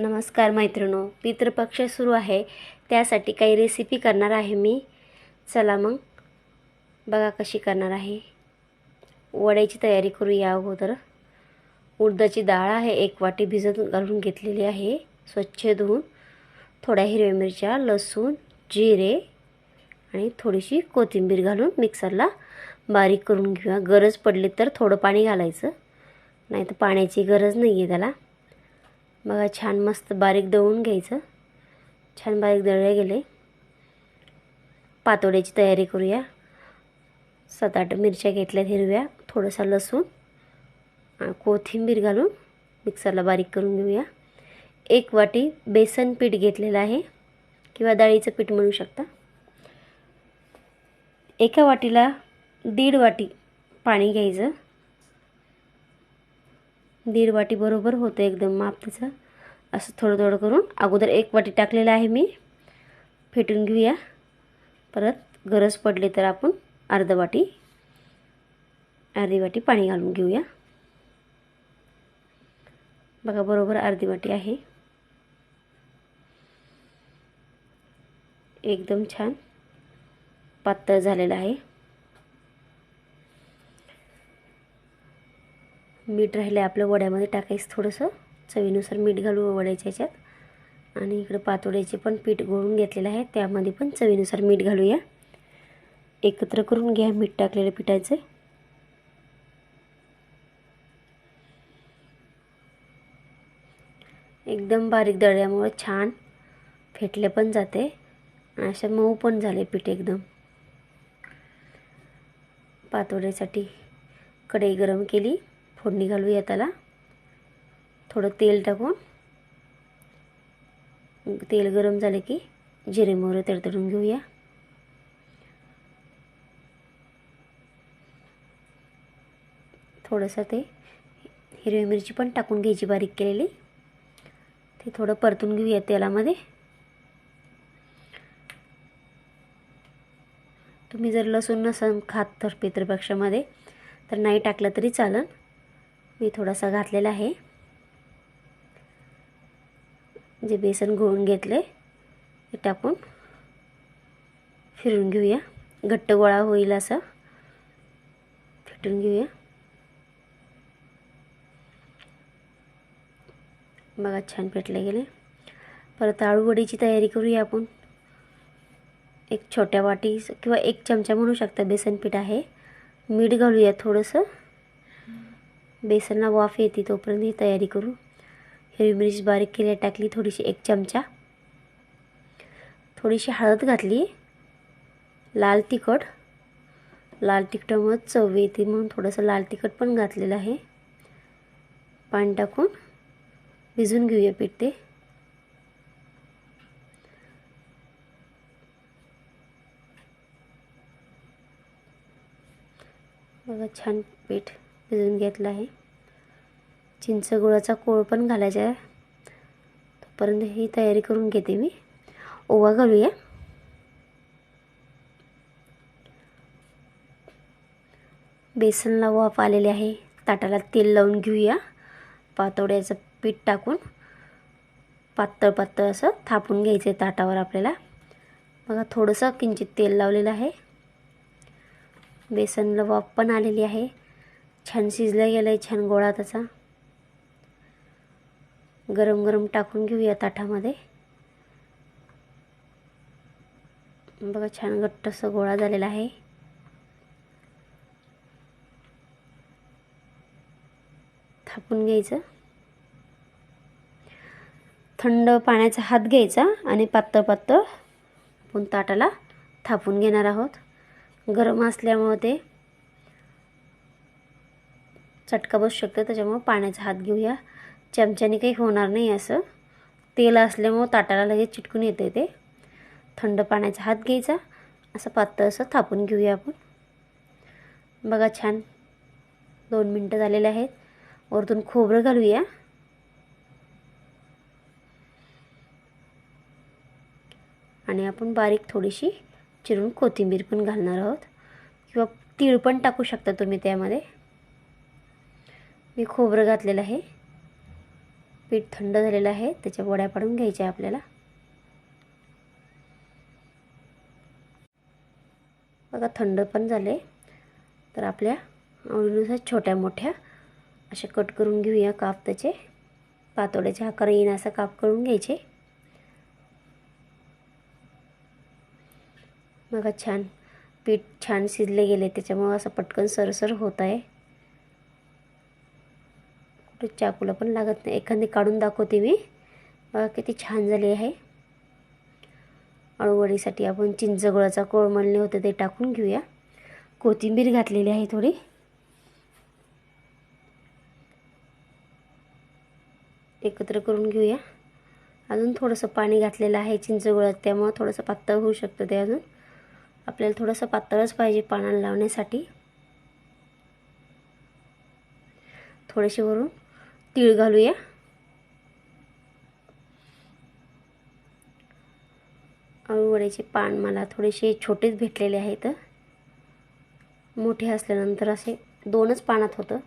नमस्कार मैत्रिणो पितृपक्ष सुरू आहे. त्यासाठी काही रेसिपी करणार आहे मी. चला मग बघा कशी करणार आहे. वड्याची तयारी करूया अगोदर. उडदाची डाळ आहे एक वाटी भिजत घालून घेतलेली आहे स्वच्छ धुवून. थोड्या हिरव्या मिरच्या लसूण जिरे आणि थोडीशी कोथिंबीर घालून मिक्सरला बारीक करून घेऊया. गरज पडली तर थोडं पाणी घालायचं. नाही तर पाण्याची गरज नाही आहे त्याला. बघा छान मस्त बारीक दळून घ्यायचं. छान बारीक दळले गेले. पातोड्याची तयारी करूया. सात आठ मिरच्या घेतल्यात हिरव्या थोडंसं लसूण कोथिंबीर घालून मिक्सरला बारीक करून घेऊया. एक वाटी बेसन पीठ घेतलेलं आहे किंवा डाळीचं पीठ म्हणू शकता. एका वाटीला दीड वाटी पाणी घ्यायचं. दीड वाटी बरोबर होतं एकदम माप तिचं. असं थोडं थोडं करून अगोदर एक वाटी टाकलेलं आहे मी. फेटून घेऊया. परत गरज पडली तर आपण अर्ध वाटी अर्धी वाटी पाणी घालून घेऊया. बघा बरोबर अर्धी वाटी आहे. एकदम छान पातळ झालेलं आहे. मीठ राहिलं आहे आपल्या वड्यामध्ये टाकायचं थोडंसं. चवीनुसार मीठ घालू वड्याच्या ह्याच्यात. आणि इकडं पातोड्याचे पण पीठ गोळून घेतलेलं आहे. त्यामध्ये पण चवीनुसार मीठ घालूया. एकत्र करून घ्या मीठ टाकलेलं पिठाचं. एकदम बारीक दळल्यामुळं छान फेटले पण जाते. आणि अशा मऊ पण झाले पीठ एकदम. पातोड्यासाठी कढई गरम केली. फोडणी घालूया त्याला. थोडं तेल टाकून. तेल गरम झालं की जिरे मोहरे तडतडून घेऊया. थोडंसं ते हिरवी मिरची पण टाकून घ्यायची बारीक केलेली. ते थोडं परतून घेऊया तेलामध्ये. तुम्ही जर लसूण नसन खात तर पितृपक्षामध्ये तर नाही टाकलं तरी चालेल मी थोडासा घातलेला आहे. जे बेसन घोळून घेतले ते टाकून फिरून घेऊया. घट्ट गोळा होईल असं. फिटून घेऊया. बघा छान पेटले गेले. परत आळूवडीची तयारी करूया आपण. एक छोट्या वाटी किंवा एक चमचा म्हणू शकता बेसन पीठ आहे. मीठ घालूया थोडंसं. बेसनला वाफ येते तोपर्यंत ही तयारी करू. हिरवी मिरची बारीक केली टाकली थोडीशी एक चमचा. थोडीशी हळद घातली. लाल तिखट. लाल तिखटामुळे चव येते म्हणून थोडंसं लाल तिखट पण घातलेलं आहे. पाणी टाकून भिजून घेऊया पीठ. ते बघा छान पीठ. भिजून घेतलं आहे. चिंच गुळाचा कोळ पण घालायचा आहे. तोपर्यंत ही तयारी करून घेते मी. ओवा घालूया. बेसनला वाफ आलेले आहे. ताटाला तेल लावून घेऊया. पातोड्याचं पीठ टाकून पातळ पातळ असं थापून घ्यायचं आहे ताटावर आपल्याला. बघा थोडंसं किंचित तेल लावलेलं आहे. बेसनला वाफ पण आलेली आहे. छान शिजला गेलं आहे छान गोळा त्याचा. गरम गरम टाकून घेऊया ताटामध्ये. बघा छान घट्ट गोळा झालेला आहे. थापून घ्यायचं. थंड पाण्याचा हात घ्यायचा आणि पातळ पातळ आपण ताटाला थापून घेणार आहोत. गरम असल्यामुळं ते चटका बसू शकतो त्याच्यामुळं पाण्याचा हात घेऊया. चमच्याने काही होणार नाही असं. तेल असल्यामुळं ताटाला लगेच चिटकून येते ते. थंड पाण्याचा हात घ्यायचा. असं पातळ असं थापून घेऊया आपण. बघा छान. दोन मिनटं झालेले आहेत. वरतून खोबरं घालूया. आणि आपण बारीक थोडीशी चिरून कोथिंबीर पण घालणार आहोत. किंवा तीळ पण टाकू शकता तुम्ही त्यामध्ये. मी खोबरं घातलेलं आहे. पीठ थंड झालेलं आहे. त्याच्या वड्या पाडून घ्यायच्या आपल्याला. बघा थंड पण झाले तर आपल्या आवडीनुसार छोट्या मोठ्या असे कट करून घेऊया काप त्याचे. पातोड्याचे आकार येईन असं काप करून घ्यायचे. बघा छान. पीठ छान शिजले गेले. त्याच्यामुळं असं पटकन सरसर होत आहे. कुठे चाकूला पण लागत नाही. एखादी काढून दाखवते मी. बघा किती छान झाली आहे. अळूवडीसाठी आपण चिंचगुळाचा कोळ म्हणले होते ते टाकून घेऊया. कोथिंबीर घातलेली आहे थोडी. एकत्र करून घेऊया. अजून थोडंसं पाणी घातलेलं आहे चिंचगुळात त्यामुळं थोडंसं पातळ होऊ शकतं ते अजून. आपल्याला थोडंसं पातळच पाहिजे पानाला लावण्यासाठी. थोडेसे वरून तीळ घालूया. अळूवड्याचे पान मला थोडेसे छोटेच भेटलेले आहेत. मोठे असल्यानंतर असे दोनच पानात होतं.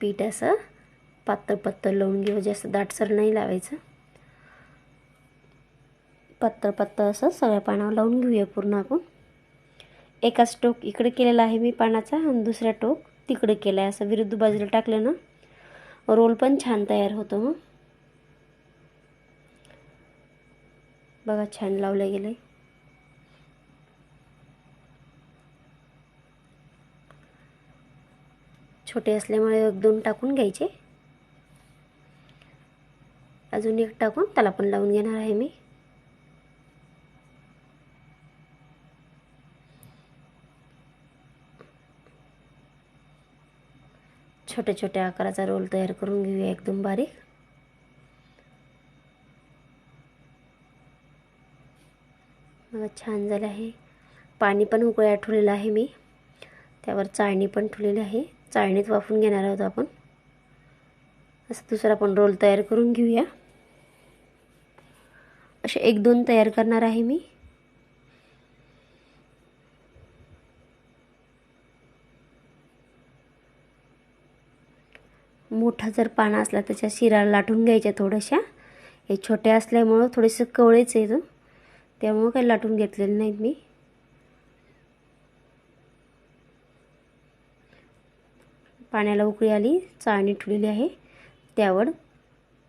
पीठ असं पातळ पातळ लावून घेऊ जास्त दाटसर नाही लावायचं. पातळ पातळ असं सगळ्या पानावर लावून घेऊया पूर्ण आपण. एकाच टोक इकडे केलेला आहे मी पानाचा आणि दुसरा टोक तिकडे केला आहे असं विरुद्ध बाजूला टाकलं ना. रोल पण छान तयार होतो मग बघा छान लावलं गेलं आहे छोटे असल्यामुळे एक दोन टाकून घ्यायचे. अजून एक टाकून त्याला पण लावून घेणार आहे मी. छोट्या छोट्या आकाराचा रोल तयार करून घेऊया एकदम बारीक. बघा छान झालं आहे. पाणी पण उकळ्या ठेवलेलं आहे मी. त्यावर चाळणी पण ठेवलेली आहे. चाळणीत वाफून घेणार आहोत आपण. असं दुसरा पण रोल तयार करून घेऊया. असे एक दोन तयार करणार आहे मी. मोठा जर पाना असला त्याच्या शिरा लाटून घ्यायच्या थोड्याशा. हे छोट्या असल्यामुळं थोडेसे कवळेच आहे त्यामुळं काही लाटून घेतलेले नाहीत मी. पाण्याला उकळी आली चाळणी ठेवलेली आहे. त्यावर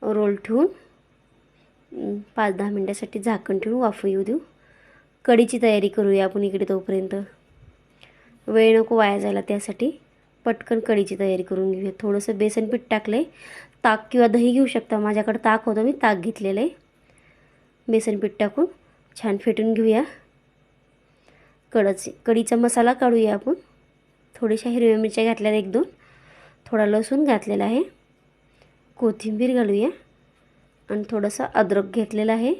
रोल ठेवून पाच दहा मिनटासाठी झाकण ठेवून वाफू येऊ देऊ. कढीची तयारी करूया आपण इकडे तोपर्यंत. वेळ नको वाया जायला त्यासाठी. पटकन कढीची तयारी करून घेऊया थोडंसं बेसन पीठ टाकलं आहे ताक किंवा दही घेऊ शकता. माझ्याकडं ताक होतं. मी ताक घेतलेलं आहे बेसन पीठ टाकून छान फेटून घेऊया. कडची कढीचा मसाला काढूया आपण. थोड्याशा हिरव्या मिरच्या घातल्या एक दोन. थोडा लसूण घातलेला आहे. कोथिंबीर घालूया. आणि थोडंसं अद्रक घेतलेलं आहे.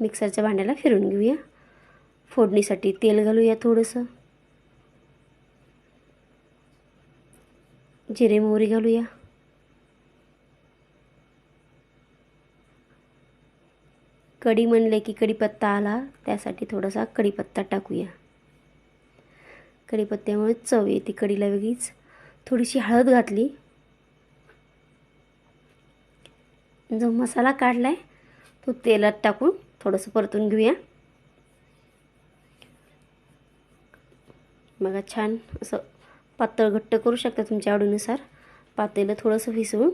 मिक्सरच्या भांड्याला फिरून घेऊया. फोडणीसाठी तेल घालूया थोडंसं. जिरे मोहरी घालूया. कढी म्हणले की कढीपत्ता आला त्यासाठी थोडासा कढीपत्ता टाकूया. कढीपत्त्यामुळे चव येते कढीला वेगळीच. थोडीशी हळद घातली. जो मसाला काढला आहे तो तेलात टाकून थोडंसं परतून घेऊया. बघा छान असं पातळ घट्ट करू शकता तुमच्या आवडीनुसार. पातेलं थोडंसं भिसवून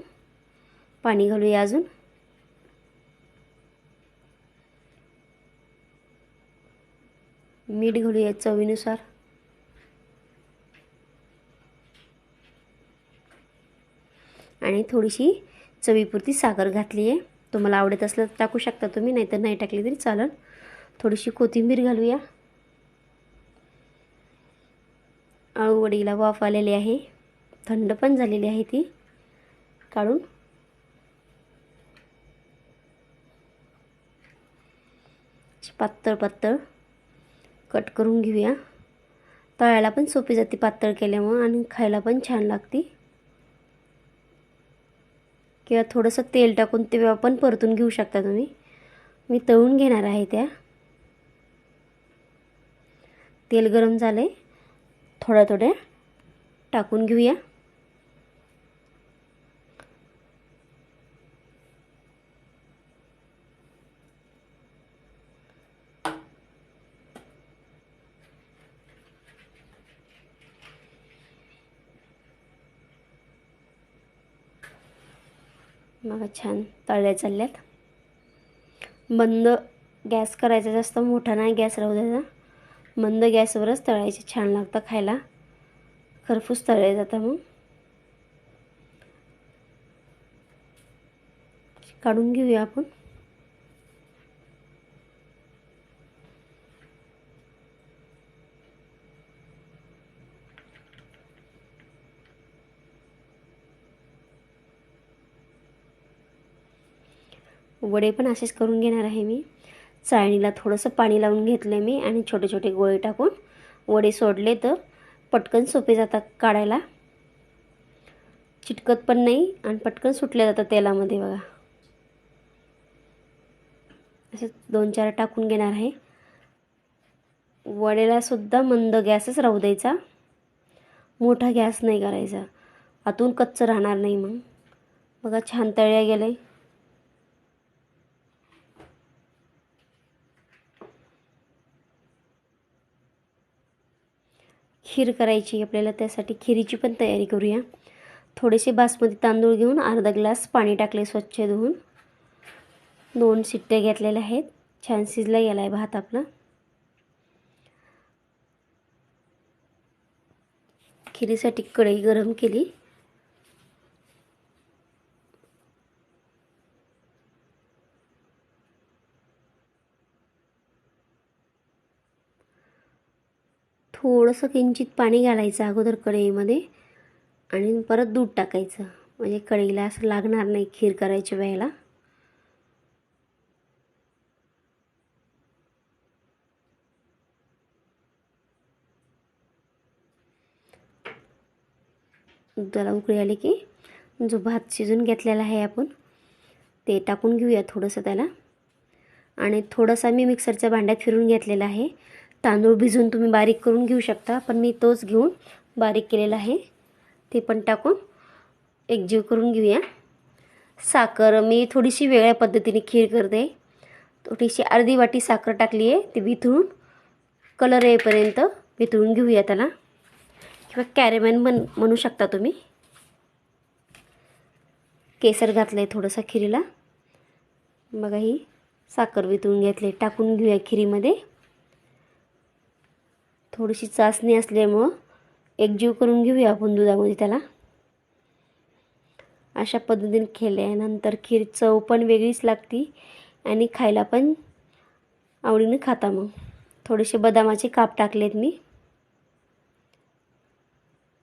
पाणी घालूया अजून. मीठ घालूया चवीनुसार. आणि थोडीशी चवीपुरती साखर घातली आहे. तुम्हाला आवडत असलं तर टाकू शकता तुम्ही नाहीतर नाही टाकली तरी चालेल. थोडीशी कोथिंबीर घालूया. आळूवडीला वाफ आलेली आहे. थंड पण झालेली आहे ती. काढून. पातळ पातळ. कट करून घेऊया. तळायला पण सोपी जाते पातळ केल्यामुळं आणि खायला पण छान लागते. किंवा थोडंसं तेल टाकून ते पण परतून घेऊ शकता तुम्ही. मी तळून घेणार आहे त्या. तेल गरम झालं आहे थोड्या थोड्या टाकून घेऊया. मग छान तळल्या चालल्यात. बंद गॅस करायचा जास्त मोठा नाही गॅस राहू द्यायचा मंद गॅसवरच तळायचे. छान लागतं खायला. खरपूस तळले जातं मग. काढून घेऊया आपण. वडे पण असेच करून घेणार आहे मी. चाळणीला थोडंसं पाणी लावून घेतलं मी आणि छोटे छोटे गोळे टाकून वडे सोडले तर पटकन सोपे जातात काढायला. चिटकत पण नाही आणि पटकन सुटले जातात तेलामध्ये बघा. असं दोन चार टाकून घेणार आहे. वडेलासुद्धा मंद गॅसच राहू द्यायचा. मोठा गॅस नाही करायचा. आतून कच्चं राहणार नाही मग. बघा छान तळ्या गेलं. खीर करायची आपल्याला त्यासाठी खिरीची पण तयारी करूया. थोडेसे बासमती तांदूळ घेऊन अर्धा ग्लास पाणी टाकले स्वच्छ धुवून. दोन शिट्ट्या घेतलेल्या आहेत. छान शिजला गेला आहे भात आपला. खिरीसाठी कढई गरम केली. थोडंसं किंचित पाणी घालायचं अगोदर कढईमध्ये आणि परत दूध टाकायचं. म्हणजे कढईला असं लागणार नाही खीर करायच्या वेळेला. दुधाला उकळी आली की जो भात शिजून घेतलेला आहे आपण ते टाकून घेऊया थोडंसं त्याला. आणि थोडंसं मी मिक्सरच्या भांड्यात फिरून घेतलेला आहे. तांदूळ भिजून तुम्ही बारीक करून घेऊ शकता पण मी तोच घेऊन बारीक केलेला आहे. ते पण टाकून एकजीव करून घेऊया. साखर मी थोडीशी वेगळ्या पद्धतीने खीर करते. थोडीशी अर्धी वाटी साखर टाकली आहे ती वितळून कलर येईपर्यंत वितळून घेऊया त्याला. किंवा कॅरेमॅन म्हण म्हणू शकता तुम्ही. केसर घातलं आहे थोडंसं खिरीला. बघा ही साखर वितळून घेतली टाकून घेऊया खिरीमध्ये. थोडीशी चाचणी असल्यामुळं एकजीव करून घेऊया आपण दुधामध्ये त्याला. अशा पद्धतीने केल्यानंतर खीर चव पण वेगळीच लागती आणि खायला पण आवडीने खाता मग. थोडेसे बदामाचे काप टाकलेत मी.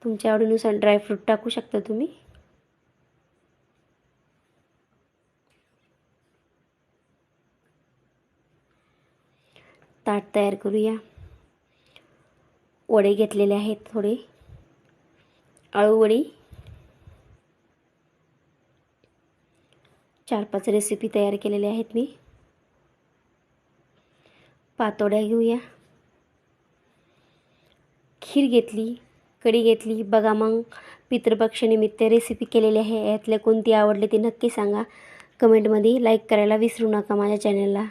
तुमच्या आवडीनुसार ड्रायफ्रूट टाकू शकता तुम्ही. ताट तयार करूया. वडे घेतलेले आहेत थोडे. आळूवडी चार पाच रेसिपी तयार केलेल्या आहेत मी. पातोड्या घेऊया. खीर घेतली कढी घेतली बघा मग. पितृपक्षनिमित्त रेसिपी केलेली आहे. यातल्या कोणती आवडली ती नक्की सांगा. कमेंटमध्ये लाईक करायला विसरू नका माझ्या चॅनलला